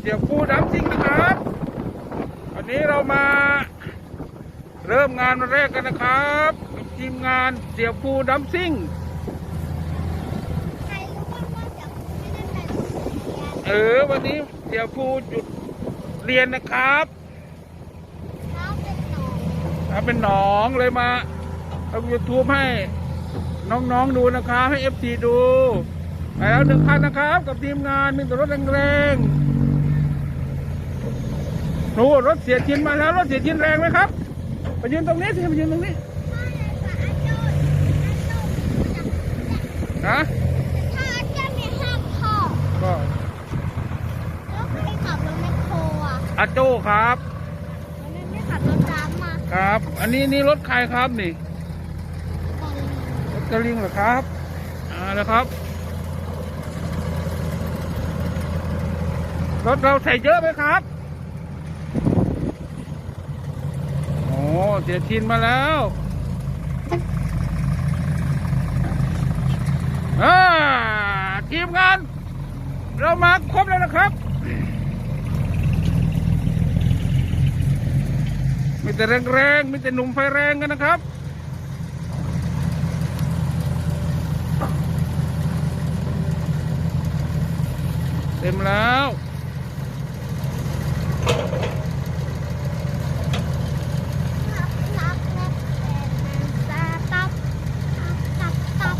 เสียฟูน้ำซิ่งนะครับ วันนี้เรามาเริ่มงานวันแรกกันนะครับทีมงานเสียฟูน้ำซิ่งเออวันนี้เสียฟูหยุดเรียนนะครับแล้วเป็นหนองถ้าเป็นหนองเลยมาเอายูทูบให้น้องๆดูนะครับให้เอฟซีดู ไปแล้วหนึ่งพันนะครับ กับทีมงานมีแต่รถแรงๆ โอ้รถเสียชินมาแล้วรถเสียชินแรงไหมครับไปยืนตรงนี้สิไปยืนตรงนี้ถ้านะอาจารย์อาจารย์ถ้าอาจารย์มีห้าข้อก็แล้วใครขับรถแมคโครอะอาโจครับแล้วไม่ไม่ขับรถดำมาครับ อันนี้นี่รถใครครับนี่ตรงรถกระลิงเหรอครับอ่าแล้วครับรถเราใส่เยอะไหมครับ โอ้ เสียชินมาแล้วอทีมงาน เรามาครบแล้วนะครับ มีแต่แรงๆ มีแต่หนุ่มไฟแรงกันนะครับเต็มแล้ว นับนับนับแต่มันจะตับตับตับตับ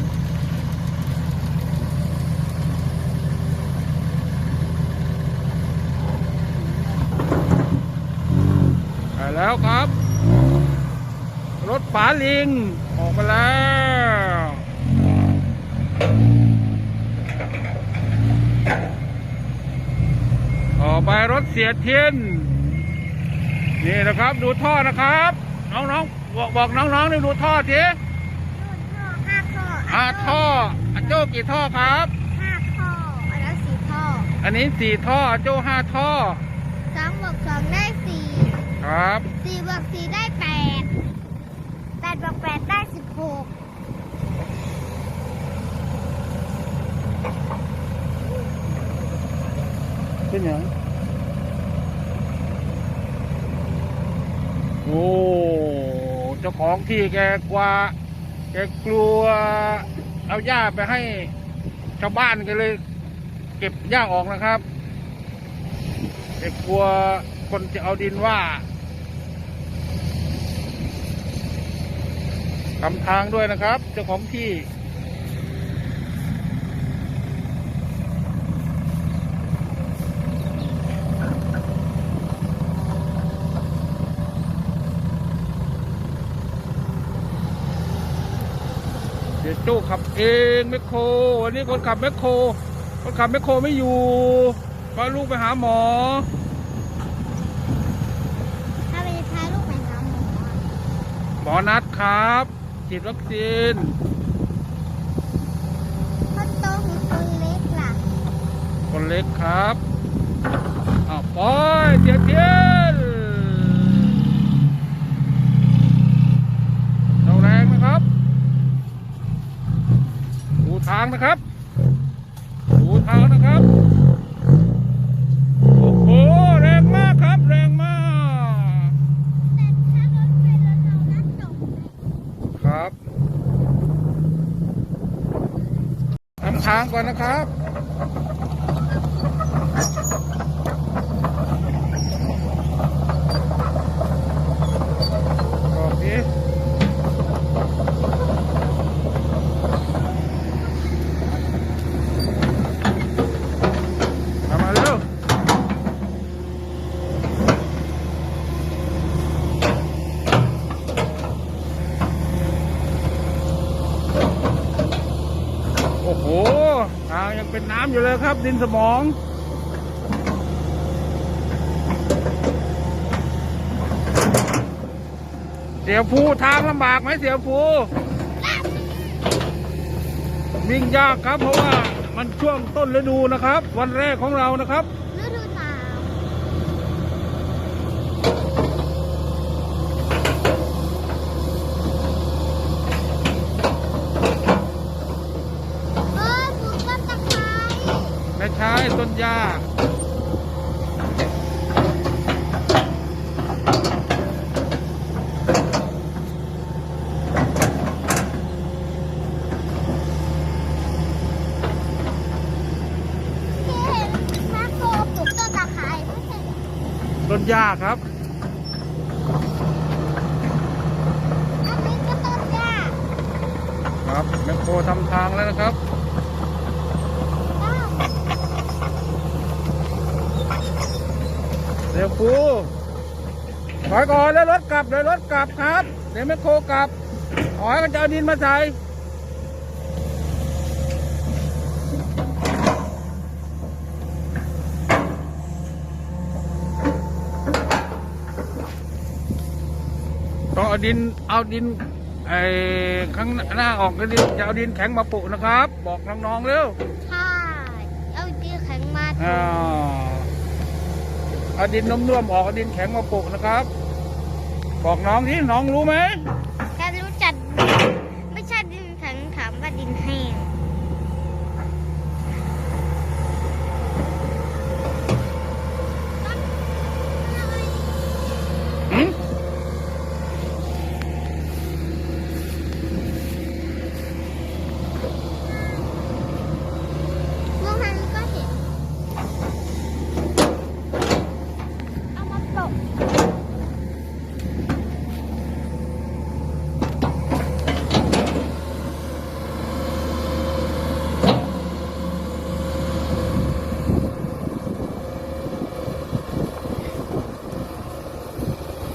ไป แล้วครับ รถฝาลิง ออกมาแล้วต่อไปรถเสียเทียนนี่นะครับดูท่อนะครับ น้องๆบอกบอกน้องๆนี่ดูท่อทีนู่นท่อห้าท่ออ่าท่ออาโจ้กี่ท่อครับห้าท่อ อันนั้นสี่ท่อ อันนี้สี่ท่ออาโจ้ห้าท่อสองบวกสองได้สี่ครับ สี่บวกสี่ได้แปดแปดบวกแปดได้สิบหกเป็นยังโอ้ เจ้าของที่แกกว่าแกกลัว เอาหญ้าไปให้ชาวบ้านกันเลย เก็บหญ้าออกนะครับแกกลัวคนจะเอาดินว่า ทำทางด้วยนะครับ เจ้าของที่ เดี๋ยวโจ้ขับเองแมคโครวันนี้คนขับแมคโครคนขับแมคโครไม่อยู่พาลูกไปหาหมอถ้าไปพาลูกไปหาหมอหมอนัดครับ ฉีดวัคซีนคนโตหรือคนเล็กล่ะ คนเล็กครับอ้าวปล่อยเทียนเทียนเราแรงนะครับ ดูทางนะครับ ดูทางนะครับ โอ้โห แรงมากครับ แรงมาก แต่ถ้ารถเป็นรถเราน่าตก ครับทำทาง ก่อนนะครับ บอกดิทำมาเร็ว โอ้โหทางยังเป็ น้ำอยู่เลยครับ ดินสมอง เสียภูทางลำบากไหมเสียภูวิ่งยากครับเพราะว่ามันช่วงต้นฤดูนะครับ วันแรกของเรานะครับ ใช้ต้นหญ้าต้นหญ้าครับอันนี้ก็ต้นยาครับแมคโคทำทางแล้วนะครับ ปูถอยก่อนแล้วรถกลับเดี๋ยวรถกลับครับ เดี๋ยวแมคโครกลับถอยก็จะเอาดินมาใส่ต้องเอาดินเอาดินไอ้ข้างหน้าออกก็ดินจะเอาดินแข็งมาปุนะครับ บอกน้องๆเร็ว ใช่ เอาดีแข็งมา อ่า เอาดินนุ่มๆออกเอาดินแข็งมาปลูกนะครับ บอกน้องที่น้องรู้ไหม แค่รู้จักไม่ใช่ดินแข็งถามว่าดินแห้ง หืม เมื่อวานก็เห็น เอามาปลูก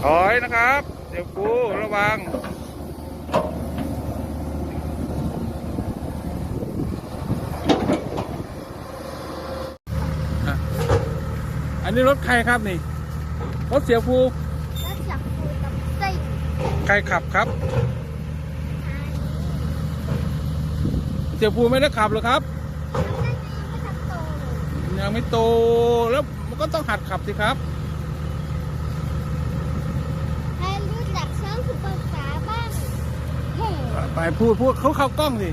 ถอยนะครับ เดี๋ยวกูระวังอะอันนี้รถใครครับนี่ รถเสียภูแล้วจับปูกับซิ่งใครขับครับ เสียภูไม่ได้ขับหรอครับแล้วนั่นก็ยังไม่ทันโตเลยยังไม่โต แล้วมันก็ต้องหัดขับสิครับ ให้รู้จักเชิงสุภาษาบ้างเฮ้ ไป พูดพูดเขาเข้ากล้องสิ